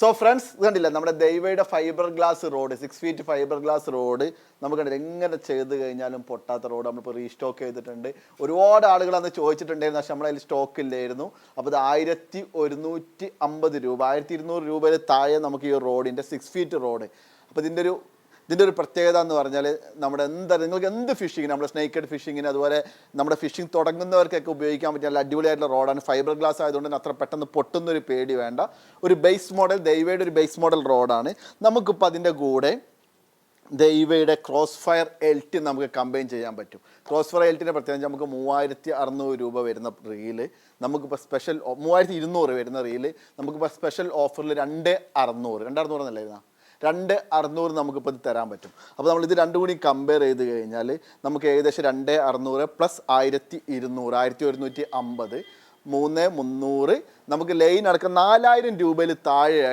So friends കണ്ടില്ല? നമ്മുടെ ദൈവയുടെ fibre glass rod six feet fibre glass rod നമുക്ക് കണ്ടില്ല? എങ്ങനെ ചെയ്ത് കഴിഞ്ഞാലും പൊട്ടാത്ത റോഡ് നമ്മളിപ്പോൾ റീസ്റ്റോക്ക് ചെയ്തിട്ടുണ്ട്. ഒരുപാട് ആളുകൾ അന്ന് ചോദിച്ചിട്ടുണ്ടായിരുന്നു പക്ഷെ നമ്മളതിൽ സ്റ്റോക്ക് ഇല്ലായിരുന്നു. അപ്പോൾ ഇത് ആയിരത്തി ഒരുന്നൂറ്റി അമ്പത് രൂപ ആയിരത്തി ഇരുന്നൂറ് രൂപയിൽ താഴെ നമുക്ക് ഈ റോഡിന്റെ സിക്സ് ഫീറ്റ് റോഡ് അപ്പോൾ ഇതിന്റെ ഒരു ഇതിന്റെ ഒരു പ്രത്യേകത എന്ന് പറഞ്ഞാൽ നമ്മുടെ എന്താ നിങ്ങൾക്ക് എന്ത് ഫിഷിങ്ങിന് നമ്മുടെ സ്നേക്കഡ് ഫിഷിങ്ങിന് അതുപോലെ നമ്മുടെ ഫിഷിംഗ് തുടങ്ങുന്നവർക്കൊക്കെ ഉപയോഗിക്കാൻ പറ്റിയ നല്ല അടിപൊളിയായിട്ടുള്ള റോഡാണ് ഫൈബർ ഗ്ലാസ് ആയതുകൊണ്ട് അത്ര പെട്ടെന്ന് പൊട്ടുന്ന ഒരു പേടി വേണ്ട. ഒരു ബേസ് മോഡൽ ദൈവയുടെ ഒരു ബേസ് മോഡൽ റോഡാണ് നമുക്കിപ്പോൾ അതിന്റെ കൂടെ ദൈവയുടെ ക്രോസ് ഫയർ എൽറ്റ് നമുക്ക് കമ്പൈൻ ചെയ്യാൻ പറ്റും. ക്രോസ് ഫയർ എൽറ്റിന്റെ പ്രത്യേകിച്ച് നമുക്ക് മൂവായിരത്തി അറുന്നൂറ് രൂപ വരുന്ന റീൽ നമുക്കിപ്പോൾ സ്പെഷ്യൽ മൂവായിരത്തി ഇരുന്നൂറ് വരുന്ന റീൽ നമുക്കിപ്പോൾ സ്പെഷ്യൽ ഓഫറിൽ രണ്ട് അറുന്നൂറ് രണ്ട് അറുന്നൂറ് എന്നല്ലായിരുന്ന രണ്ട് അറുന്നൂറ് നമുക്കിപ്പോൾ ഇത് തരാൻ പറ്റും. അപ്പോൾ നമ്മൾ ഇത് രണ്ടും കൂടി കമ്പയർ ചെയ്ത് കഴിഞ്ഞാൽ നമുക്ക് ഏകദേശം രണ്ട് അറുന്നൂറ് പ്ലസ് ആയിരത്തി ഇരുന്നൂറ് ആയിരത്തി ഒരുന്നൂറ്റി അമ്പത് മൂന്ന് മുന്നൂറ്. നമുക്ക് ലൈൻ അടക്കം നാലായിരം രൂപയിൽ താഴെ